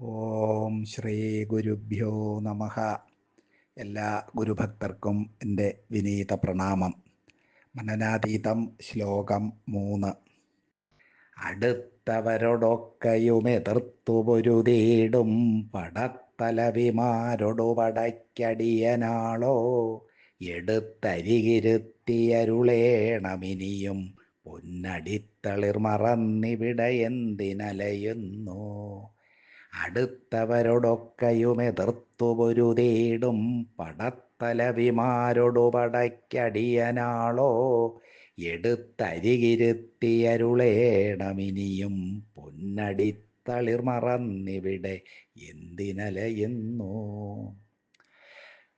ഓം ശ്രീ ഗുരുഭ്യോ നമ. എല്ലാ ഗുരുഭക്തർക്കും എന്റെ വിനീത പ്രണാമം. മനനാതീതം ശ്ലോകം മൂന്ന്. അടുത്തവരോടൊക്കെയും എതിർത്തു പടത്തലവിമാരൊടു പടയ്ക്കടിയനാളോ എടുത്തരികിരുത്തിയരുളേണമിനിയും പൊന്നടിത്തളിർ മറന്നിവിടെ എന്തിനലയുന്നു? അടുത്തവരോടൊക്കെയും എതിർത്തു പൊരുതേടും പടത്തലവിമാരോടു പടയ്ക്കടിയനാളോ എടുത്തരികിരുത്തിയരുളേണമിനിയും പൊന്നടിത്തളിർ മറന്നിവിടെ എന്തിനലയുന്നു?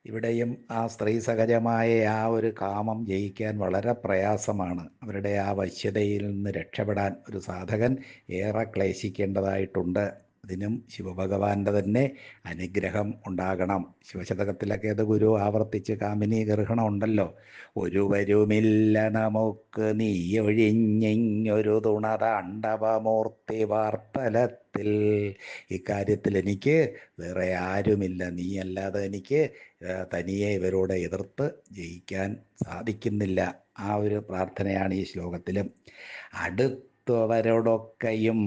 ഇവിടെയും ആ സ്ത്രീ സഹജമായ ആ ഒരു കാമം ജയിക്കാൻ വളരെ പ്രയാസമാണ്. അവരുടെ ആ വശ്യതയിൽ നിന്ന് രക്ഷപ്പെടാൻ ഒരു സാധകൻ ഏറെ ക്ലേശിക്കേണ്ടതായിട്ടുണ്ട്. അതിനും ശിവഭഗവാന്റെ തന്നെ അനുഗ്രഹം ഉണ്ടാകണം. ശിവശതകത്തിലൊക്കെ അത് ഗുരു ആവർത്തിച്ച് കാമിനി ഗർഹണം ഉണ്ടല്ലോ? ഒരുവരുമില്ല നമുക്ക് നീയൊഴിഞ്ഞൊരു തുണതാണ്ഡവമൂർത്തി വാർത്തലത്തിൽ. ഇക്കാര്യത്തിൽ എനിക്ക് വേറെ ആരുമില്ല. നീയല്ലാതെ എനിക്ക് തനിയെ ഇവരോട് എതിർത്ത് ജയിക്കാൻ സാധിക്കുന്നില്ല. ആ ഒരു പ്രാർത്ഥനയാണ് ഈ ശ്ലോകത്തിലും. അടുത്തവരോടൊക്കെയും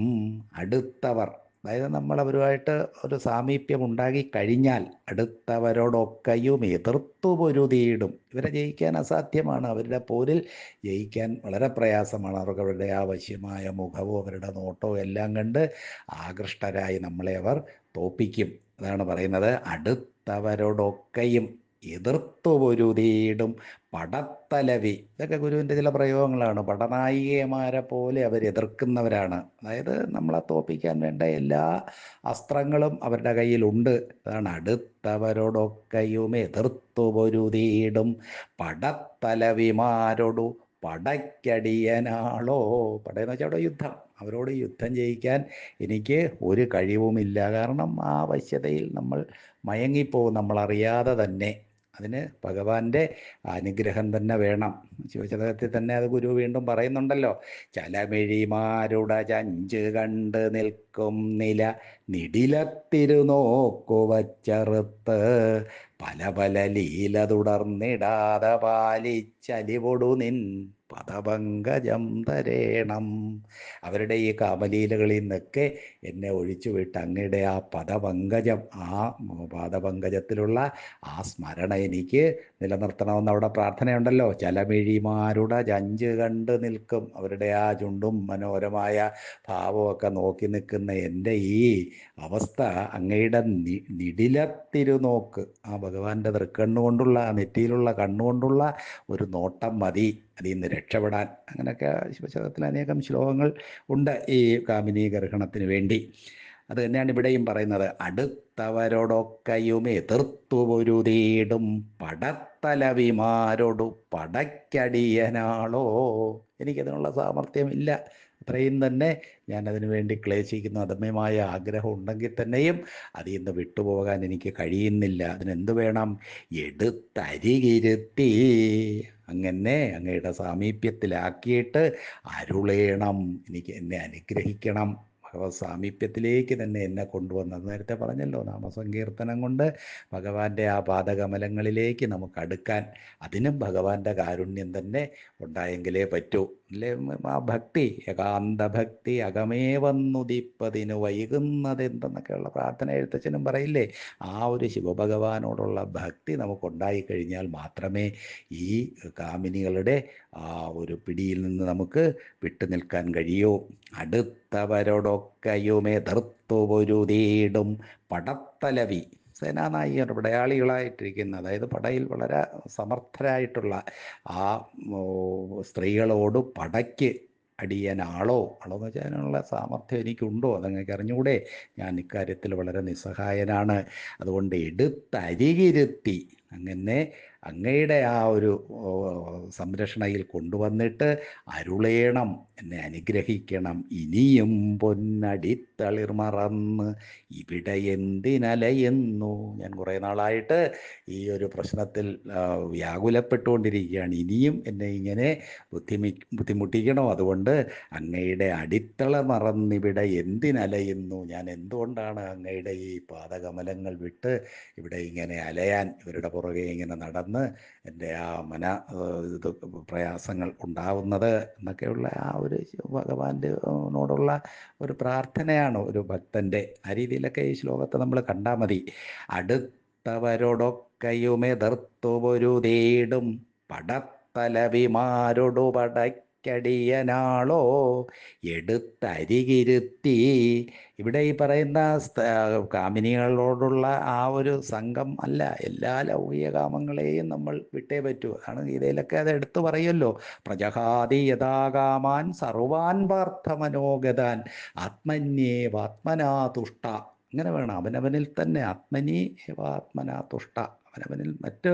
അടുത്തവർ അതായത് നമ്മൾ അവരുമായിട്ട് ഒരു സാമീപ്യം ഉണ്ടാക്കി കഴിഞ്ഞാൽ അടുത്തവരോടൊക്കെയും എതിർത്തു പൊരുതിയിടും. ഇവരെ ജയിക്കാൻ അസാധ്യമാണ്. അവരുടെ പോരിൽ ജയിക്കാൻ വളരെ പ്രയാസമാണ്. അവർക്ക് അവരുടെ ആവശ്യമായ മുഖവും അവരുടെ നോട്ടവും എല്ലാം കണ്ട് ആകൃഷ്ടരായി നമ്മളെ അവർ തോപ്പിക്കും അതാണ് പറയുന്നത്. അടുത്തവരോടൊക്കെയും എതിർത്തു പൊരുതീടും പടത്തലവി. ഇതൊക്കെ ഗുരുവിന്റെ ചില പ്രയോഗങ്ങളാണ്. പടനായികമാരെ പോലെ അവർ എതിർക്കുന്നവരാണ്. അതായത് നമ്മളെ തോപ്പിക്കാൻ വേണ്ട എല്ലാ അസ്ത്രങ്ങളും അവരുടെ കയ്യിലുണ്ട്. അതാണ് അടുത്തവരോടൊക്കെയും എതിർത്തു പൊരുതീടും പടത്തലവിമാരോടു പടയ്ക്കടിയനാളോ. പടയെന്ന് വെച്ചാൽ അവിടെ യുദ്ധം. അവരോട് യുദ്ധം ചെയ്യിക്കാൻ എനിക്ക് ഒരു കഴിവുമില്ല. കാരണം ആ വശ്യതയിൽ നമ്മൾ മയങ്ങിപ്പോവും. നമ്മളറിയാതെ തന്നെ. അതിന് ഭഗവാന്റെ അനുഗ്രഹം തന്നെ വേണം. ശിവചതകത്തിൽ തന്നെ അത് ഗുരു വീണ്ടും പറയുന്നുണ്ടല്ലോ ചലമിഴിമാരുടെ ചഞ്ച് കണ്ട് നിൽക്കും നില നിടിലത്തിരുനോക്കു വച്ചറുത്ത് പല പല ലീല തുടർന്നിടാതെ പാലിച്ചലിവൊടു നിൻ പദപങ്കജം തരേണം. അവരുടെ ഈ കാമലീലകളിൽ നിന്നൊക്കെ എന്നെ ഒഴിച്ചുവിട്ട് അങ്ങയുടെ ആ പദപങ്കജം ആ പാദപങ്കജത്തിലുള്ള ആ സ്മരണ എനിക്ക് നിലനിർത്തണമെന്ന് അവിടെ പ്രാർത്ഥനയുണ്ടല്ലോ. ചലമിഴിമാരുടെ ജഞ്ച് കണ്ട് നിൽക്കും അവരുടെ ആ ചുണ്ടും മനോഹരമായ ഭാവമൊക്കെ നോക്കി നിൽക്കുന്ന എന്റെ ഈ അവസ്ഥ അങ്ങയുടെ നിടിലത്തിരുനോക്ക്. ആ ഭഗവാന്റെ തൃക്കണ്ണുകൊണ്ടുള്ള നെറ്റിയിലുള്ള കണ്ണുകൊണ്ടുള്ള ഒരു നോട്ടം മതി. അതിൽ നിന്ന് രക്ഷപ്പെടാൻ. അങ്ങനെയൊക്കെ ശിവശതത്തിൽ അനേകം ശ്ലോകങ്ങൾ ഉണ്ട് ഈ കാമിനി ഗർഹണത്തിന് വേണ്ടി. അത് തന്നെയാണ് ഇവിടെയും പറയുന്നത്. അടുത്തവരോടൊക്കെയും എതിർത്തു പൊരുതീടും പടത്തലവിമാരോടു പടയ്ക്കടിയനാളോ. എനിക്കതിനുള്ള സാമർഥ്യമില്ല. അത്രയും തന്നെ ഞാൻ അതിനു വേണ്ടി ക്ലേശിക്കുന്ന. അദമ്യമായ ആഗ്രഹം ഉണ്ടെങ്കിൽ തന്നെയും അതിൽ നിന്ന് വിട്ടുപോകാൻ എനിക്ക് കഴിയുന്നില്ല. അതിനെന്ത് വേണം? എടുത്തരികിരുത്തി. അങ്ങനെ അങ്ങയുടെ സാമീപ്യത്തിലാക്കിയിട്ട് അരുളേണം. എനിക്ക് എന്നെ അനുഗ്രഹിക്കണം. ഭഗവത് സാമീപ്യത്തിലേക്ക് തന്നെ എന്നെ കൊണ്ടുവന്നത്. നേരത്തെ പറഞ്ഞല്ലോ നാമസങ്കീർത്തനം കൊണ്ട് ഭഗവാന്റെ ആ പാദകമലങ്ങളിലേക്ക് നമുക്ക് അടുക്കാൻ അതിനും ഭഗവാന്റെ കാരുണ്യം തന്നെ ഉണ്ടായെങ്കിലേ പറ്റൂ. അല്ലേ? ആ ഭക്തി ഏകാന്ത ഭക്തി അകമേ വന്നുദിപ്പതിന് വൈകുന്നത് എന്തെന്നൊക്കെയുള്ള പ്രാർത്ഥന എഴുത്തച്ഛനും പറയില്ലേ? ആ ഒരു ശിവഭഗവാനോടുള്ള ഭക്തി നമുക്കുണ്ടായി കഴിഞ്ഞാൽ മാത്രമേ ഈ കാമിനികളുടെ ആ ഒരു പിടിയിൽ നിന്ന് നമുക്ക് വിട്ടു നിൽക്കാൻ കഴിയൂ. അടുത്തവരോടൊക്കെയും എതിർത്തു പൊരുതീടും പടത്തലവി സേനാനായികർ പടയാളികളായിട്ടിരിക്കുന്ന അതായത് പടയിൽ വളരെ സമർത്ഥരായിട്ടുള്ള ആ സ്ത്രീകളോട് പടയ്ക്ക് അടിയനാളോ ആളോ എന്ന് വെച്ചാൽ അതിനുള്ള സാമർഥ്യം എനിക്കുണ്ടോ? അതങ്ങനെ അറിഞ്ഞുകൂടെ ഞാൻ ഇക്കാര്യത്തിൽ വളരെ നിസ്സഹായനാണ്. അതുകൊണ്ട് എടുത്തരികിരുത്തി. അങ്ങനെ അങ്ങയുടെ ആ ഒരു സംരക്ഷണയിൽ കൊണ്ടുവന്നിട്ട് അരുളേണം എന്നെ അനുഗ്രഹിക്കണം ഇനിയും പൊന്നടിത്തളിർ മറന്ന് ഇവിടെ എന്തിനലയെന്നു? ഞാൻ കുറേ നാളായിട്ട് ഈ ഒരു പ്രശ്നത്തിൽ വ്യാകുലപ്പെട്ടുകൊണ്ടിരിക്കുകയാണ്. ഇനിയും എന്നെ ഇങ്ങനെ ബുദ്ധിമി ബുദ്ധിമുട്ടിക്കണോ? അതുകൊണ്ട് അങ്ങയുടെ അടിത്തള മറന്നിവിടെ എന്തിനലയുന്നു? ഞാൻ എന്തുകൊണ്ടാണ് അങ്ങയുടെ ഈ പാദകമലങ്ങൾ വിട്ട് ഇവിടെ ഇങ്ങനെ അലയാൻ ഇവരുടെ പുറകെ ഇങ്ങനെ നടന്ന് എന്റെ ആ മന ഇത് പ്രയാസങ്ങൾ ഉണ്ടാവുന്നത് എന്നൊക്കെയുള്ള ആ ഒരു ഭഗവാന്റെ നോടുള്ള ഒരു പ്രാർത്ഥനയാണ് ഒരു ഭക്തന്റെ. ആ രീതിയിലൊക്കെ ഈ ശ്ലോകത്തെ നമ്മൾ കണ്ടാൽ മതി. അടുത്തവരോടൊക്കെയുമെതിർത്തുപൊരു തേടും പടത്തലവിമാരൊടു പടയ്ക്കടിയനാളോ എടുത്തരികിരുത്തി. ഇവിടെ ഈ പറയുന്ന കാമിനികളോടുള്ള ആ ഒരു സംഘം അല്ല. എല്ലാ ലൗകിക കാമങ്ങളെയും നമ്മൾ വിട്ടേ പറ്റൂ. ആണ് ഗീതയിലൊക്കെ അത് എടുത്തു പറയുമല്ലോ. പ്രജഹാതി യഥാകാമാൻ സർവാൻ പാർത്ഥ മനോഗതാൻ ആത്മന്യേവാത്മനാതുഷ്ട. അങ്ങനെ വേണം. അവനവനിൽ തന്നെ ആത്മനി ആത്മനാ തുഷ്ട അവനവനിൽ മറ്റ്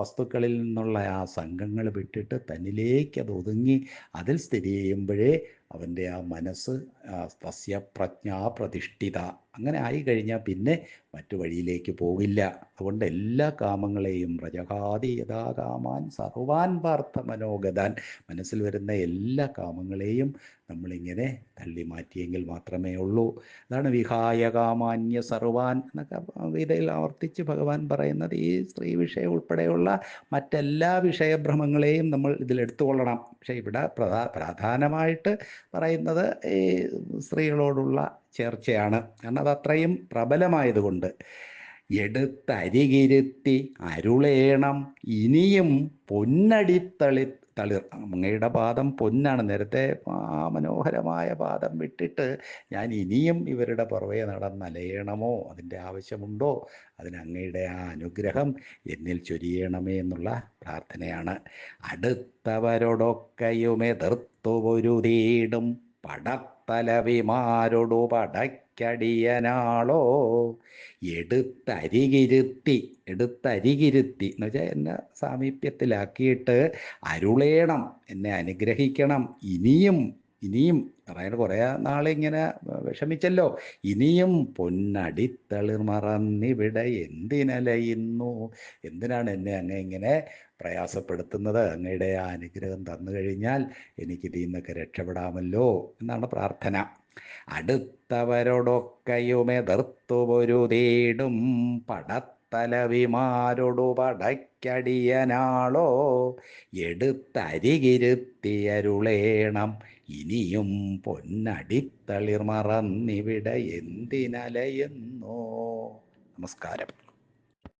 വസ്തുക്കളിൽ നിന്നുള്ള ആ സംഘങ്ങൾ വിട്ടിട്ട് തന്നിലേക്ക് അത് ഒതുങ്ങി അതിൽ സ്ഥിതി ചെയ്യുമ്പോഴേ അവന്റെ ആ മനസ്സ് തസ്യ പ്രജ്ഞാ പ്രതിഷ്ഠിത. അങ്ങനെ ആയി കഴിഞ്ഞാൽ പിന്നെ മറ്റു വഴിയിലേക്ക് പോകില്ല. അതുകൊണ്ട് എല്ലാ കാമങ്ങളെയും പ്രജഹാതി യഥാകാമാൻ സർവാൻ പാർത്ഥ മനോഗതാൻ മനസ്സിൽ വരുന്ന എല്ലാ കാമങ്ങളെയും നമ്മളിങ്ങനെ തള്ളി മാറ്റിയെങ്കിൽ മാത്രമേ ഉള്ളൂ. അതാണ് വിഹായ കാമാന്യ സർവാൻ എന്നൊക്കെ ഗീതയിൽ ആവർത്തിച്ച് ഭഗവാൻ പറയുന്നത് ഈ സ്ത്രീ വിഷയം ഉൾപ്പെടെയുള്ള മറ്റെല്ലാ വിഷയഭ്രമങ്ങളെയും നമ്മൾ ഇതിലെടുത്തുകൊള്ളണം. പക്ഷേ ഇവിടെ പ്രധാ പ്രധാനമായിട്ട് പറയുന്നത് ഈ സ്ത്രീകളോടുള്ള ചേർച്ചയാണ്. കാരണം അത് അത്രയും പ്രബലമായതുകൊണ്ട്. എടുത്തരികിരുത്തി അരുളേണം. ഇനിയും പൊന്നടിത്തളി തളിർ അങ്ങയുടെ പാദം പൊന്നാണ്. നേരത്തെ ആ മനോഹരമായ പാദം വിട്ടിട്ട് ഞാൻ ഇനിയും ഇവരുടെ പുറവേ നടന്നലയണമോ അതിന്റെ ആവശ്യമുണ്ടോ? അതിന് അങ്ങയുടെ ആ അനുഗ്രഹം എന്നിൽ ചൊരിയണമേ എന്നുള്ള പ്രാർത്ഥനയാണ്. അടുത്തവരോടൊക്കെയുമെതിർത്തു പൊരുതീടും പടത്തലവിമാരൊടു പടയ്ക്കടിയനാളോ എടുത്തരികിരുത്തി എടുത്തരികിരുത്തി. എന്ന് വെച്ചാൽ എന്നെ സാമീപ്യത്തിലാക്കിയിട്ട് അരുളേണം എന്നെ അനുഗ്രഹിക്കണം. ഇനിയും ഇനിയും പറയാൻ കുറേ നാളിങ്ങനെ വിഷമിച്ചല്ലോ. ഇനിയും പൊന്നടിത്തളിർ മറന്നിവിടെ എന്തിനലയുന്നു എന്തിനാണ് എന്നെ അങ്ങ് ഇങ്ങനെ പ്രയാസപ്പെടുത്തുന്നത്? അങ്ങയുടെ ആ അനുഗ്രഹം തന്നു കഴിഞ്ഞാൽ എനിക്ക് ഇതിൽ നിന്നൊക്കെ രക്ഷപ്പെടാമല്ലോ. എന്നാണ് പ്രാർത്ഥന. അടുത്തവരോടൊക്കെയുമെതിർത്തു തേടും പടത്തലവിമാരോടു പടയ്ക്കടിയനാളോ. എടുത്തരികിരുത്തിയരുളേണം. ഇനിയും പൊന്നടിത്തളിർ മറന്നിവിടെ എന്തിനലയുന്നോ? നമസ്കാരം.